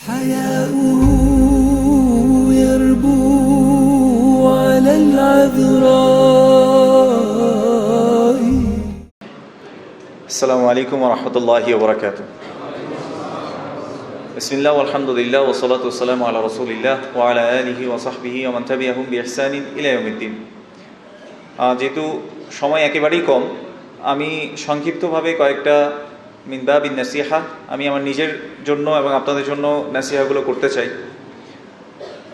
حياؤه يربو على العذراء আসসালামু আলাইকুম রহমতুল্লাহি ওবরাকাত বিসমিল্লাহ আলহামদুলিল্লাহ ওসলাত ওসালাম আল্লাহ রসুলিল্লাহ ওয়ালা আলিহি ওসাহবিহি ওমান তাবিআহুম বিহসানিন ইলা ইয়াউমিদ্দিন আহ, যেহেতু সময় একেবারেই কম আমি সংক্ষিপ্তভাবে কয়েকটা মিনবা বিন নাসিহা, আমি আমার নিজের জন্য এবং আপনাদের জন্য নাসিহাগুলো করতে চাই।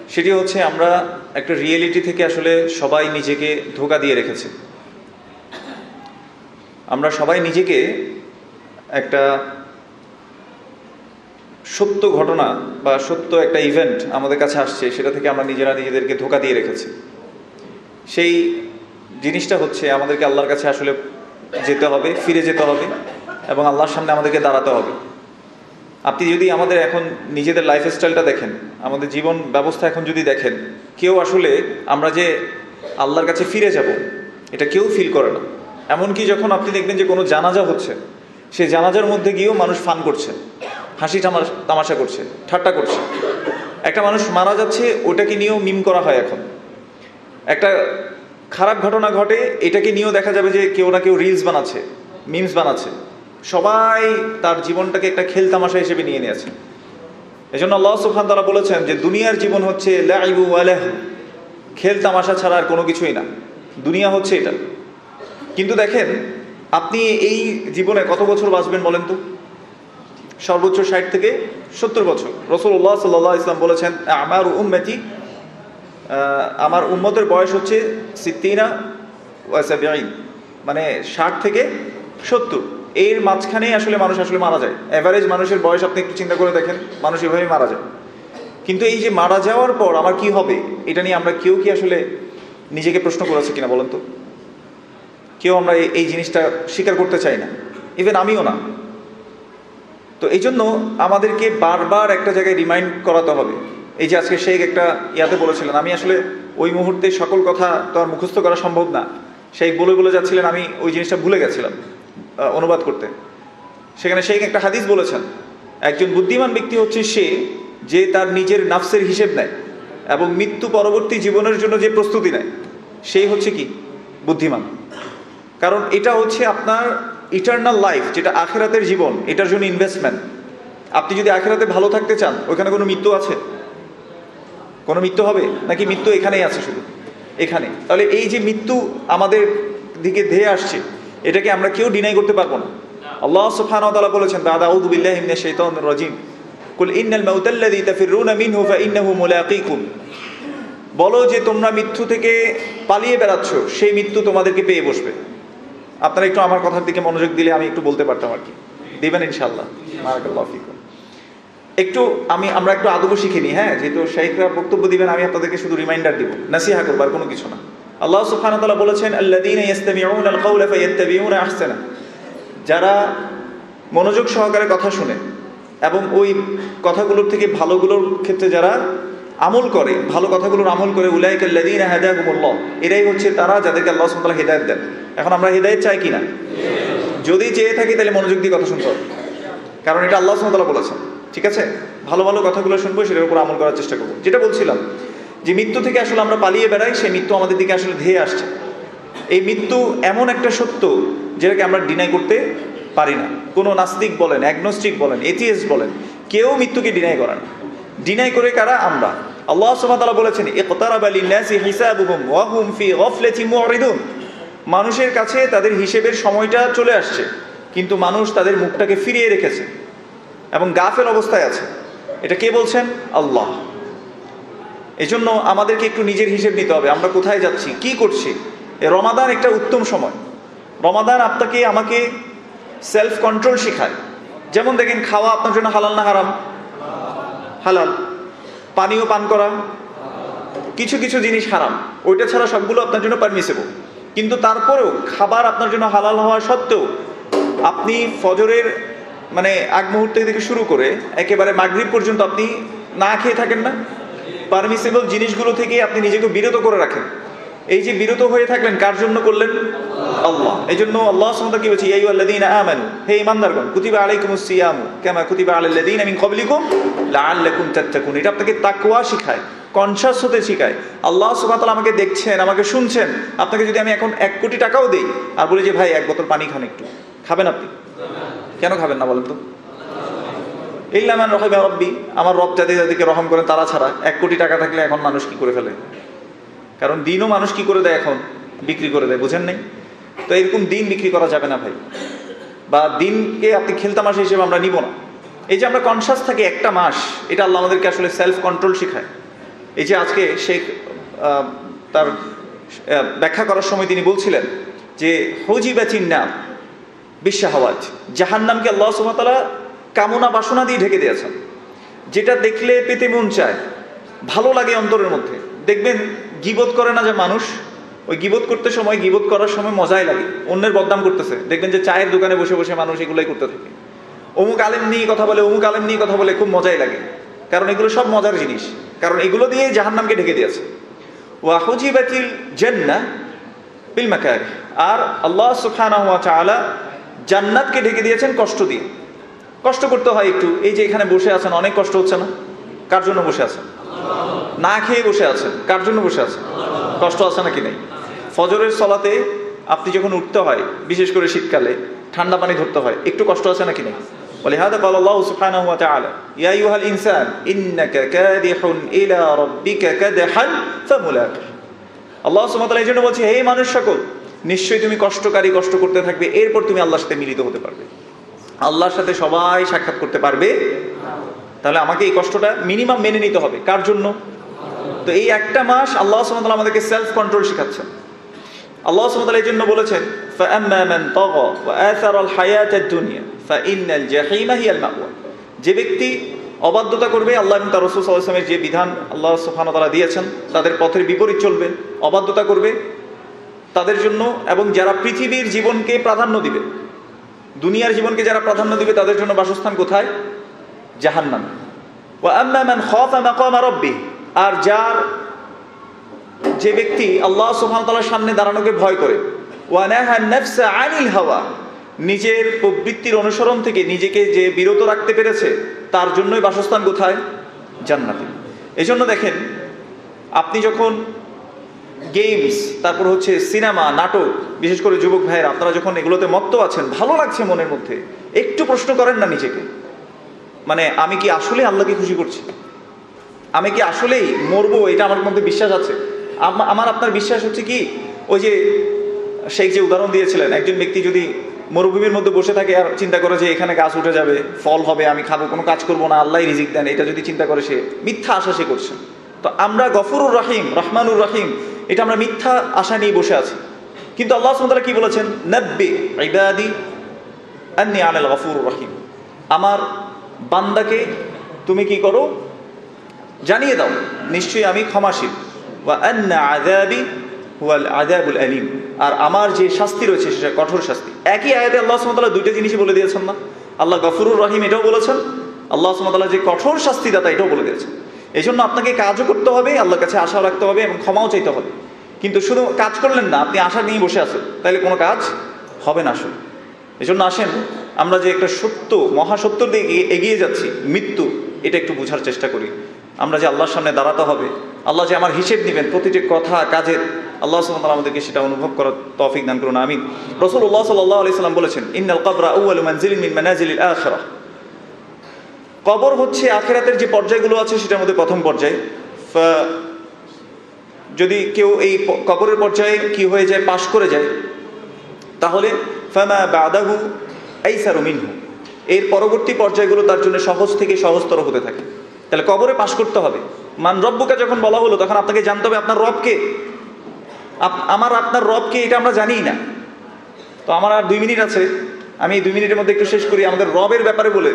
সেটি হচ্ছে আমরা একটা রিয়েলিটি থেকে আসলে সবাই নিজেকে ধোকা দিয়ে রেখেছি। আমরা সবাই নিজেকে একটা সত্য ঘটনা বা সত্য একটা ইভেন্ট আমাদের কাছে আসছে, সেটা থেকে আমরা নিজেরা নিজেদেরকে ধোকা দিয়ে রেখেছি। সেই জিনিসটা হচ্ছে আমাদেরকে আল্লাহর কাছে আসলে যেতে হবে, ফিরে যেতে হবে। এবং আল্লাহর সামনে আমাদেরকে দাঁড়াতে হবে। আপনি যদি আমাদের এখন নিজেদের লাইফস্টাইলটা দেখেন, আমাদের জীবন ব্যবস্থা এখন যদি দেখেন, কেউ আসলে আমরা যে আল্লাহর কাছে ফিরে যাব, এটা কেউ ফিল করে না। এমনকি যখন আপনি দেখবেন যে কোনো জানাজা হচ্ছে সেই জানাজার মধ্যে গিয়েও মানুষ ফান করছে, হাসি তামা- তামাশা করছে, ঠাট্টা করছে। একটা মানুষ মারা যাচ্ছে, ওটাকে নিয়েও মিম করা হয় এখন। একটা খারাপ ঘটনা ঘটে, এটাকে নিয়েও দেখা যাবে যে কেউ না কেউ রিলস বানাচ্ছে মিমস বানাচ্ছে। সবাই তার জীবনটাকে একটা খেল তামাশা হিসেবে নিয়ে নিয়েছে। এই জন্য আল্লাহ সুফান তারা বলেছেন যে, দুনিয়ার জীবন হচ্ছে লাইবু খেল তামাশা ছাড়া আর কোনো কিছুই না। দুনিয়া হচ্ছে এটা। কিন্তু দেখেন, আপনি এই জীবনে কত বছর বাঁচবেন বলেন তো? সর্বোচ্চ ষাট থেকে সত্তর বছর। রসুল রসুল্লাহ সাল্লাহ ইসলাম বলেছেন, আমার উম্মতি আমার উম্মতের বয়স হচ্ছে সিদ্দিনা মানে ষাট থেকে সত্তর। এর মাঝখানেই আসলে মানুষ আসলে মারা যায়। অ্যাভারেজ মানুষের বয়স আপনি একটু চিন্তা করে দেখেন, মানুষ এভাবেই মারা যায়। কিন্তু এই যে মারা যাওয়ার পর আমার কি হবে, এটা নিয়ে আমরা কেউ কি আসলে নিজেকে প্রশ্ন করেছি কিনা বলেন তো? কেউ আমরা এই- জিনিসটা স্বীকার করতে চাই না। ইভেন আমিও না। তো এই জন্য আমাদেরকে বারবার একটা জায়গায় রিমাইন্ড করাতে হবে। এই যে আজকে শেখ একটা ইয়াতে বলেছিলেন, আমি আসলে ওই মুহূর্তে সকল কথা তো আর মুখস্থ করা সম্ভব না। শেখ বলে বলে যাচ্ছিলেন, আমি ওই জিনিসটা ভুলে গেছিলাম। অনুবাদ করতে। সেখানে শেখ একটা হাদিস বলেছেন, একজন বুদ্ধিমান ব্যক্তি হচ্ছে সে যে তার নিজের নাফসের হিসেব নেয় এবং মৃত্যু পরবর্তী জীবনের জন্য যে প্রস্তুতি নেয়, সেই হচ্ছে কি? বুদ্ধিমান। কারণ এটা হচ্ছে আপনার ইটার্নাল লাইফ যেটা আখেরাতের জীবন, এটার জন্য ইনভেস্টমেন্ট আপনি যদি আখেরাতে ভালো থাকতে চান, ওইখানে কোনো মৃত্যু আছে? কোনো মৃত্যু হবে? নাকি মৃত্যু এখানেই আছে শুধু? এখানে। তাহলে এই যে মৃত্যু আমাদের দিকে ধেয়ে আসছে এটাকে আমরা কেউ ডিনাই করতে পারব না। আল্লাহ সুবহানাহু ওয়া তাআলা বলেছেন দাদা আউযু বিল্লাহি মিনাশ কুল ইন্নাল মাউতাল্লাযী তাফিররুনা মিনহু ফাইন্নাহু মুলাকীকুম বলো যে, তোমরা মৃত্যু থেকে পালিয়ে বেড়াচ্ছ, সেই মৃত্যু তোমাদেরকে পেয়ে বসবে। আপনারা একটু আমার কথার দিকে মনোযোগ দিলে আমি একটু বলতে পারতাম আর কি। দিবেন ইনশাল্লাহ বারাকাল্লাহ ফিকুম। একটু আমি, আমরা একটু আদব শিখিনি হ্যাঁ? যেহেতু শেখরা বক্তব্য দিবেন, আমি আপনাদেরকে শুধু রিমাইন্ডার দিব। নাসিহা করব আর কোনো কিছু না। আল্লাহ সুবহানাহু বলেছেন, আল্লাযীনা যারা মনোযোগ সহকারে কথা শুনে এবং ওই কথাগুলোর থেকে ভালোগুলোর ক্ষেত্রে যারা আমল করে, ভালো কথাগুলোর আমল করে উলাইকাল্লাযীনা হাদাহুমুল্লাহ এরাই হচ্ছে তারা যাদেরকে আল্লাহ সুবহানাহু হেদায়েত দেন। এখন আমরা হেদায়েত চাই কিনা যদি চেয়ে থাকি তাহলে মনোযোগ দিয়ে কথা শুনতে হবে। কারণ এটা আল্লাহ সুবহানাহু বলেছেন। ঠিক আছে? ভালো ভালো কথাগুলো শুনব, সেটার উপর আমল করার চেষ্টা করব। যেটা বলছিলাম যে মৃত্যু থেকে আসলে আমরা পালিয়ে বেড়াই, সেই মৃত্যু আমাদের দিকে আসলে ধেয়ে আসছে। এই মৃত্যু এমন একটা সত্য যেটাকে আমরা ডিনাই করতে পারি না। কোনো নাস্তিক বলেন অ্যাগনোস্টিক বলেন এথিয়েস্ট বলেন, কেউ মৃত্যুকে ডিনাই করেন ডিনাই করে কারা? আমরা। আল্লাহ তাআলা বলেছেন হুম ফি মানুষের কাছে তাদের হিসেবের সময়টা চলে আসছে, কিন্তু মানুষ তাদের মুখটাকে ফিরিয়ে রেখেছে এবং গাফেল অবস্থায় আছে। এটা কে বলছেন? আল্লাহ। এই জন্য আমাদেরকে একটু নিজের হিসেব নিতে হবে, আমরা কোথায় যাচ্ছি, কি করছি। রমাদান একটা উত্তম সময়। রমাদান আপনাকে, আমাকে সেলফ কন্ট্রোল শেখায়। যেমন দেখেন, খাওয়া আপনার জন্য হালাল না হারাম? হালাল। পানীয় পান করা? কিছু কিছু জিনিস হারাম। ওইটা ছাড়া সবগুলো আপনার জন্য পারমিসেবল কিন্তু তারপরেও খাবার আপনার জন্য হালাল হওয়া সত্ত্বেও আপনি ফজরের মানে আগ মুহূর্তে থেকে শুরু করে একেবারে মাগরিব পর্যন্ত আপনি না খেয়ে থাকেন না? পারমিসেবল জিনিসগুলো থেকে আপনি নিজেকে বিরত করে রাখেন। এই যে বিরত হয়ে থাকলেন, কার জন্য করলেন? আল্লাহ। এই জন্য আল্লাহ সুবহানাহু কি বলছে, ইয়া আমানু, হে ঈমানদারগণ, কুতিবা আলাইকুমুস সিয়ামু, কামা কুতিবা আলাল লাযীনা মিন ক্বাবলিকুম লাআল্লাকুম তাত্তাকুন। এটা আপনাকে তাকওয়া শেখায় কনশাস হতে শেখায়। আল্লাহ ওয়া আমাকে দেখছেন, আমাকে শুনছেন। আপনাকে যদি আমি এখন এক কোটি টাকাও দেই, আর বলি যে, ভাই, এক বোতল পানি খান একটু। খাবেন আপনি? কেন খাবেন না বলেন তো? ইল্লামান রহিমা রব্বি, আমার রব যাদের যাদেরকে রহম করেন তারা ছাড়া। এক কোটি টাকা থাকলে এখন মানুষ কি করে ফেলে? কারণ দিনও মানুষ কি করে দেয় এখন? বিক্রি করে দেয়, বুঝেন নাই? তো এরকম দিন বিক্রি করা যাবে না ভাই। বা দিনকে আপনি খেলতামাশা হিসেবে আমরা নিব না। এই যে আমরা কনসাস থাকি একটা মাস, এটা আল্লাহ আমাদেরকে আসলে সেলফ কন্ট্রোল শেখায়। এই যে আজকে শেখ তার ব্যাখ্যা করার সময় তিনি বলছিলেন যে হজি বা চিন্না বিশ্বাহাওয়াজ জাহান্নামকে আল্লাহ সুমতালা কামনা বাসনা দিয়ে ঢেকে দিয়েছেন। যেটা দেখলে পেতে মন চায়, ভালো লাগে অন্তরের মধ্যে। দেখবেন গিবোধ করে না যে মানুষ, ওই গিবোধ করতে সময় গিবোধ করার সময় মজাই লাগে। অন্যের বদনাম করতেছে। দেখবেন যে চায়ের দোকানে বসে বসে মানুষ এগুলোই করতে থাকে। অমুক আলেম নিয়ে কথা বলে, অমুক আলেম নিয়ে কথা বলে খুব মজাই লাগে। কারণ এগুলো সব মজার জিনিস। কারণ এগুলো দিয়ে জাহান্নামকে ঢেকে দিয়েছে। ওয়াহুজিবাতিল জান্নাহ বিল মাকার আর আল্লাহ সুবহানাহু ওয়া তাআলা জান্নাতকে ঢেকে দিয়েছেন কষ্ট দিয়ে। কষ্ট করতে হয় একটু এই যে এখানে বসে আছেন অনেক কষ্ট হচ্ছে না কার জন্য বসে আছেন না খেয়ে বসে আছেন কার জন্য বসে আছেন কষ্ট আছে নাকি নেই ফজরের সলাতে আপনি যখন উঠতে হয় বিশেষ করে শীতকালে ঠান্ডা পানি ধরতে হয় একটু কষ্ট আছে নাকি নেই ولهذا قال الله سبحانه وتعالى يا أيها الإنسان إنك كادح إلى ربك كدحا فملاقه আল্লাহ সুমতাল এই জন্য বলছে হে মানুষ সকল নিশ্চয়ই তুমি কষ্টকারী কষ্ট করতে থাকবে এরপর তুমি আল্লাহর সাথে মিলিত হতে পারবে আল্লাহর সাথে সবাই সাক্ষাৎ করতে পারবে। তাহলে আমাকে এই কষ্টটা মিনিমাম মেনে নিতে হবে। কার জন্য? তো এই একটা মাস আল্লাহ সুমতাল আমাদেরকে সেলফ কন্ট্রোল শেখাচ্ছেন। আল্লাহ সুমতাল এই জন্য বলেছেন যে ব্যক্তি অবাধ্যতা করবে, আল্লাহ এবং তার রসুল সাল্লাহামের যে বিধান আল্লাহ সুফান তারা দিয়েছেন, তাদের পথের বিপরীত চলবে, অবাধ্যতা করবে। তাদের জন্য এবং যারা পৃথিবীর জীবনকে প্রাধান্য দিবে দুনিয়ার জীবনকে যারা প্রাধান্য দিবে তাদের জন্য বাসস্থান কোথায়? জাহান্নাম। ওয়া আম্মা মান খাফা মাকামা রাব্বি। আর যার যে ব্যক্তি আল্লাহ সুবহানাহু সামনে দাঁড়ানোকে ভয় করে। ওয়া নাহা নাফসা আনিল হাওয়া। নিজের প্রবৃত্তির অনুসরণ থেকে নিজেকে যে বিরত রাখতে পেরেছে, তার জন্যই বাসস্থান কোথায়? জান্নাতে। এই জন্য দেখেন, আপনি যখন গেমস তারপর হচ্ছে সিনেমা নাটক, বিশেষ করে যুবক ভাইয়েরা, আপনারা যখন এগুলোতে মত্ত আছেন, ভালো লাগছে মনের মধ্যে। একটু প্রশ্ন করেন না নিজেকে। মানে আমি কি আসলে আল্লাহকে খুশি করছি? আমি কি আসলেই মরবো? এটা আমার মধ্যে বিশ্বাস আছে। আমার আপনার বিশ্বাস হচ্ছে কি? ওই যে শেখ যে উদাহরণ দিয়েছিলেন, একজন ব্যক্তি যদি মরুভূমির মধ্যে বসে থাকে আর চিন্তা করে যে এখানে গাছ উঠে যাবে, ফল হবে, আমি খাব, কোনো কাজ করব না আল্লাহ রিজিক দেন, এটা যদি চিন্তা করে সে, মিথ্যা আশা সে করছে। তো আমরা গফরুর রাহিম, রহমানুর রাহিম এটা আমরা মিথ্যা আশা নিয়ে বসে আছি। কিন্তু আল্লাহ সুমতালা কি বলেছেন? নব্বে ইবাদি আন্নি আনাল গফুরুর রহিম। আমার বান্দাকে তুমি কি করো? জানিয়ে দাও, নিশ্চয়ই আমি ক্ষমাশীল। ওয়া আন্না আযাবি হুয়াল আযাবুল আলিম। আর আমার যে শাস্তি রয়েছে সেটা কঠোর শাস্তি। একই আয়াতে আল্লাহ তাআলা দুইটা জিনিসই বলে দিয়েছেন না? আল্লাহ গফুরুর রহিম এটাও বলেছেন, আল্লাহ ওয়া যে কঠোর শাস্তি দাতা এটাও বলে দিয়েছেন। এই জন্য আপনাকে কাজও করতে হবে, আল্লাহর কাছে আশাও রাখতে হবে এবং ক্ষমাও চাইতে হবে। কিন্তু শুধু কাজ করলেন না, আপনি আশা নিয়ে বসে আছেন। তাহলে কোনো কাজ হবে না আসলে। এই জন্য আসেন, আমরা যে একটা সত্য মহাসত্যর দিকে এগিয়ে- যাচ্ছি, মৃত্যু, এটা একটু বোঝার চেষ্টা করি। আমরা যে আল্লাহর সামনে দাঁড়াতে হবে, আল্লাহ যে আমার হিসেব নেবেন, প্রতিটি কথা, কাজের, আল্লাহ সাল্লাম আমাদেরকে সেটা অনুভব করার তৌফিক দান করুন আমি রসুল্লাহ সাল্লাহ আলি সাল্লাম বলেছেন, ইন্নাল কবরা আউয়াল মানজিল মিন মানাজিল আখিরাহ। কবর হচ্ছে আখেরাতের যে পর্যায়গুলো আছে, সেটার মধ্যে প্রথম পর্যায়। যদি কেউ এই কবরের পর্যায়ে কি হয়ে যায়, পাশ করে যায়, তাহলে ফামা বাদাহু আইসারু মিনহু। এর পরবর্তী পর্যায়গুলো তার জন্য সহজ থেকে সহজতর হতে থাকে। তাহলে কবরে পাশ করতে হবে। মান রব্বুকে যখন বলা হলো, তখন আপনাকে জানতে হবে আপনার রবকে। আমার আপনার রবকে এটা আমরা জানি না। তো আমার আর দুই মিনিট আছে। আমি এই দুই মিনিটের মধ্যে একটু শেষ করি। আমাদের রবের ব্যাপারে বলে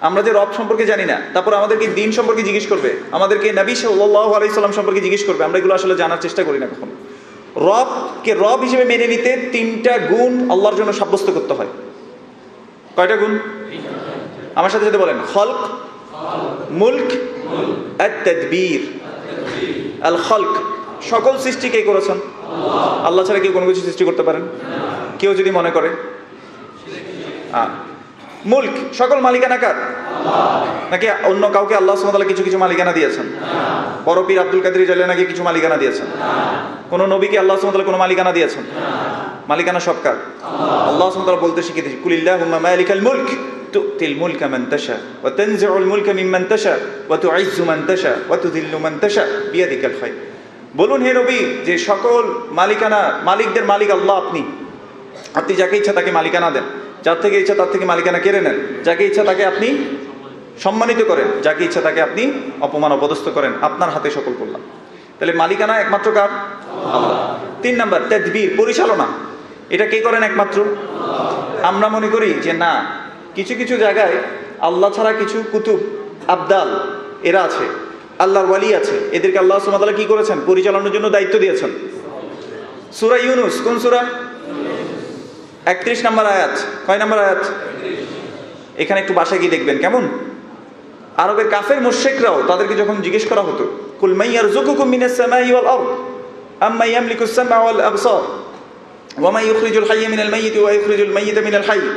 আমরা যে রব সম্পর্কে জানি না, তারপর আমাদেরকে দিন সম্পর্কে জিজ্ঞেস করবে। আমাদেরকে নবী সাল্লাহ আলাইসাল্লাম সম্পর্কে জিজ্ঞেস করবে। আমরা এগুলো আসলে জানার চেষ্টা করি না কখনো। রবকে রব হিসেবে মেনে নিতে তিনটা গুণ আল্লাহর জন্য সাব্যস্ত করতে হয়। কয়টা গুণ? আমার সাথে সাথে বলেন। হলক মুল্ক তদ্বীর আল হলক সকল সৃষ্টি কে করেছেন? আল্লাহ ছাড়া কেউ কোনো কিছু সৃষ্টি করতে পারেন? কেউ যদি মনে করে? মুল্ক সকল মালিকানা কার নাকি অন্য কাউকে আল্লাহ সুমতাল্লাহ কিছু কিছু মালিকানা দিয়েছেন বড় পীর আব্দুল কাদের জালে নাকি কিছু মালিকানা দিয়েছেন কোন নবীকে আল্লাহ সুমতাল্লাহ কোনো মালিকানা দিয়েছেন মালিকানা সব কার আল্লাহ সুমতাল্লাহ বলতে শিখে দিয়েছি কুলিল্লাহ মালিকাল মুল্ক تؤتي الملك من تشاء وتنزع الملك ممن تشاء وتعز من تشاء وتذل من تشاء بيدك الخير বলুন হে নবী যে সকল মালিকানা মালিকদের মালিক আল্লাহ আপনি আপনি যাকে ইচ্ছা তাকে মালিকানা দেন যার থেকে ইচ্ছা তার থেকে মালিকানা কেড়ে নেন। যাকে ইচ্ছা তাকে আপনি সম্মানিত করেন, যাকে ইচ্ছা তাকে আপনি অপমান অপদস্থ করেন, আপনার হাতে সকল করলাম। তাহলে মালিকানা একমাত্র কার? তিন নাম্বার, তেদবির, পরিচালনা। এটা কে করেন একমাত্র? আমরা মনে করি যে না, কিছু কিছু জায়গায় আল্লাহ ছাড়া কিছু কুতুব, আবদাল, এরা আছে। আল্লাহর ওয়ালি আছে। এদেরকে আল্লাহ সুমাতালা কি করেছেন? পরিচালনার জন্য দায়িত্ব দিয়েছেন। সুরা ইউনুস, কোন সুরা? একত্রিশ নম্বর আয়াত। কয় নম্বর আয়াত? এখানে একটু বাসায় গিয়ে দেখবেন, কেমন? আরবের কাফের মুশরিকরাও তাদেরকে যখন জিজ্ঞেস করা হতো, কুল মাই ইয়ারযুকুকুম মিনাস সামাই ওয়াল আরদ, আম্মা ইয়ামলিকু আস-সামআ ওয়াল আবসার, ওয়া মা ইউখরিজুল হাইয়্য মিনাল মাইয়িত ওয়া ইউখরিজুল মাইয়িতা মিনাল হাইয়্য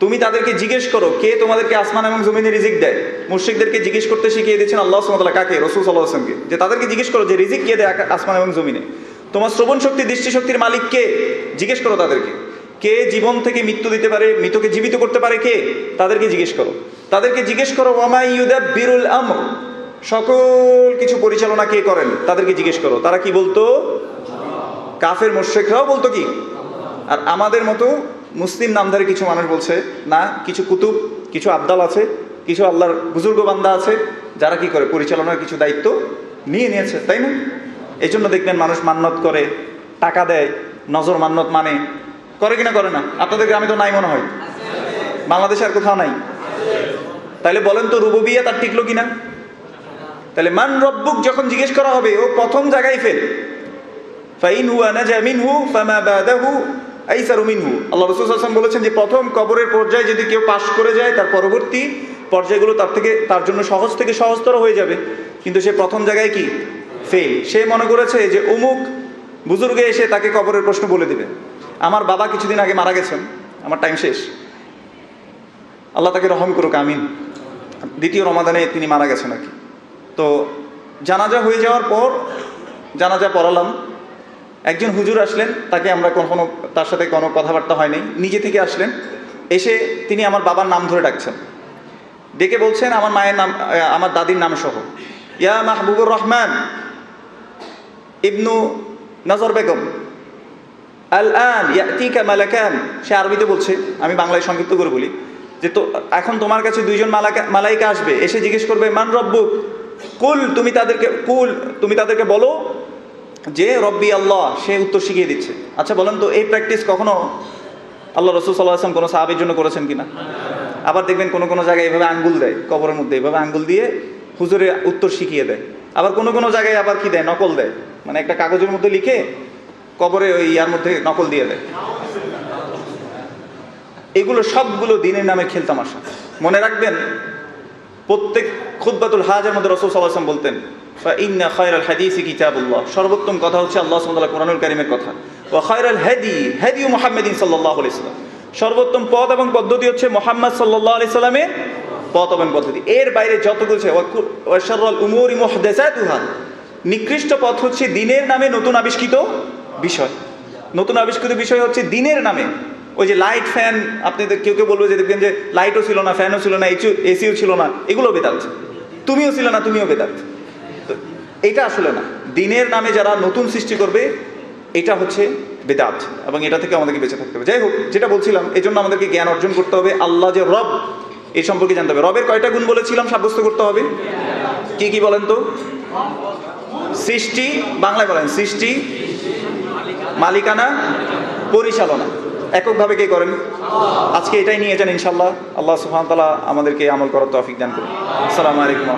তুমি তাদেরকে জিজ্ঞেস করো, কে তোমাদেরকে আসমান এবং জমিনে রিজিক দেয়? মুশরিকদেরকে জিজ্ঞেস করতে শিখিয়ে দিয়েছেন আল্লাহ ওয়া কাকে? রসুল সাল্লাল্লাহু আলাইহি ওয়াসাল্লামকে। যে তাদেরকে জিজ্ঞেস করো যে রিজিক কে দেয় আসমান এবং জমিনে। তোমার শ্রবণ শক্তি দৃষ্টিশক্তির মালিক কে? জিজ্ঞেস করো তাদেরকে। কে জীবন থেকে মৃত্যু দিতে পারে, মৃতকে জীবিত করতে পারে কে? তাদেরকে জিজ্ঞেস করো। তাদেরকে জিজ্ঞেস করো ইউদাব্বিরুল আমর? সকল কিছু পরিচালনা কে করেন? তাদেরকে জিজ্ঞেস করো। তারা কি বলতো? কাফের মুশরিকরাও বলতো কি? আর আমাদের মতো মুসলিম নামধারী কিছু মানুষ বলছে, না, কিছু কুতুব, কিছু আবদাল আছে, কিছু আল্লাহর বুজুর্গ বান্দা আছে, যারা কি করে? পরিচালনার কিছু দায়িত্ব নিয়ে নিয়েছে, তাই না? এই জন্য দেখবেন মানুষ মান্নত করে, টাকা দেয়, নজর মান্নত মানে করে কিনা করে না? আপনাদের গ্রামে তো নাই মনে হয়। বাংলাদেশে আর কোথাও নাই। তাহলে বলেন তো রুববিয়া তার টিকলো কিনা? তাহলে মান রব্বুক যখন জিজ্ঞেস করা হবে, ও প্রথম জায়গায় ফেল। ফাইন হুয়া নাজা মিনহু, ফামা বাদাহু, আইসারু মিনহু। আল্লাহ রাসূল ওয়াসাল্লাম বলেছেন যে, প্রথম কবরের পর্যায়ে যদি কেউ পাশ করে যায়, তার পরবর্তী পর্যায়গুলো তার থেকে, তার জন্য সহজ থেকে সহজতর হয়ে যাবে। কিন্তু সে প্রথম জায়গায় কি? ফেল। সে মনে করেছে যে, অমুক বুজুর্গে এসে তাকে কবরের প্রশ্ন বলে দিবে। আমার বাবা কিছুদিন আগে মারা গেছেন, আমার টাইম শেষ। আল্লাহ তাকে রহম করুক, আমিন। দ্বিতীয় রমাদানে তিনি মারা গেছেন আর কি। তো জানাজা হয়ে যাওয়ার পর জানাজা পড়ালাম। একজন হুজুর আসলেন, তাকে আমরা কখনো তার সাথে কোনো কথাবার্তা হয়নি নিজে থেকে আসলেন, এসে তিনি আমার বাবার নাম ধরে ডাকছেন। ডেকে বলছেন, আমার মায়ের নাম আমার দাদির নাম সহ। ইয়া মাহবুবুর রহমান, ইবনু নজর বেগম। সে আরবিতে বলছে, আমি বাংলায় সংক্ষিপ্ত করে বলি, যে তো, এখন তোমার কাছে দুইজন মালাকা, মালাইকা আসবে, এসে জিজ্ঞেস করবে, মান রব্বুক? কুল, তুমি তাদেরকে, কুল, তুমি তাদেরকে বলো যে, রব্বি আল্লাহ। সে উত্তর শিখিয়ে দিচ্ছে। আচ্ছা বলেন তো, এই প্র্যাকটিস কখনো আল্লাহ রসুল সাল্লাহ আসলাম কোনো সাহাবির জন্য করেছেন কিনা? আবার দেখবেন কোনো কোনো জায়গায় এভাবে আঙ্গুল দেয়, কবরের মধ্যে এভাবে আঙ্গুল দিয়ে হুজুরে উত্তর শিখিয়ে দেয়। আবার কোনো কোনো জায়গায় আবার কি দেয়? নকল দেয়। মানে একটা কাগজের মধ্যে লিখে কবরে ওই ইয়ার মধ্যে নকল দিয়ে দেয়। এগুলো সবগুলো দিনের নামে খেলতামাশা মনে রাখবেন, প্রত্যেক খুদ্বাতুল হাজের মধ্যে রসুল সাল্লাম বলতেন ইন্না খয়রাল হাদিসি সর্বোত্তম কথা হচ্ছে আল্লাহ সাল্লাহ কোরআনুল কারিমের কথা। ও খয়রাল হেদি হেদিউ মোহাম্মদিন সাল্লাহ আলাইসাল্লাম সর্বোত্তম পথ এবং পদ্ধতি হচ্ছে মোহাম্মদ সাল্লাহ আলি সাল্লামের পথ এবং পদ্ধতি। এর বাইরে যতগুলো আছে ওয়াশারুল উমুরি মুহদাসাতুহা। নিকৃষ্ট পথ হচ্ছে দিনের নামে নতুন আবিষ্কৃত বিষয়। নতুন আবিষ্কৃত বিষয় হচ্ছে দিনের নামে। ওই যে লাইট ফ্যান আপনাদের কেউ কেউ বলবে যে দেখবেন যে লাইটও ছিল না ফ্যানও ছিল না এসিও ছিল না, এগুলো বেদাত তুমিও ছিল না, তুমিও বেদাত এটা আসলে না। দিনের নামে যারা নতুন সৃষ্টি করবে, এটা হচ্ছে বেদাত এবং এটা থেকে আমাদেরকে বেঁচে থাকতে হবে। যাই হোক, যেটা বলছিলাম এই জন্য আমাদেরকে জ্ঞান অর্জন করতে হবে। আল্লাহ যে রব এই সম্পর্কে জানতে হবে। রবের কয়টা গুণ বলেছিলাম, সাব্যস্ত করতে হবে? কি কি বলেন তো? সৃষ্টি, বাংলায় বলেন, সৃষ্টি মালিকানা, পরিচালনা। এককভাবে কে করেন? আজকে এটাই নিয়ে যান ইনশাল্লাহ আল্লাহ সুহান তালা আমাদেরকে আমল করার তৌফিক দান করুন। আসসালামু আলাইকুম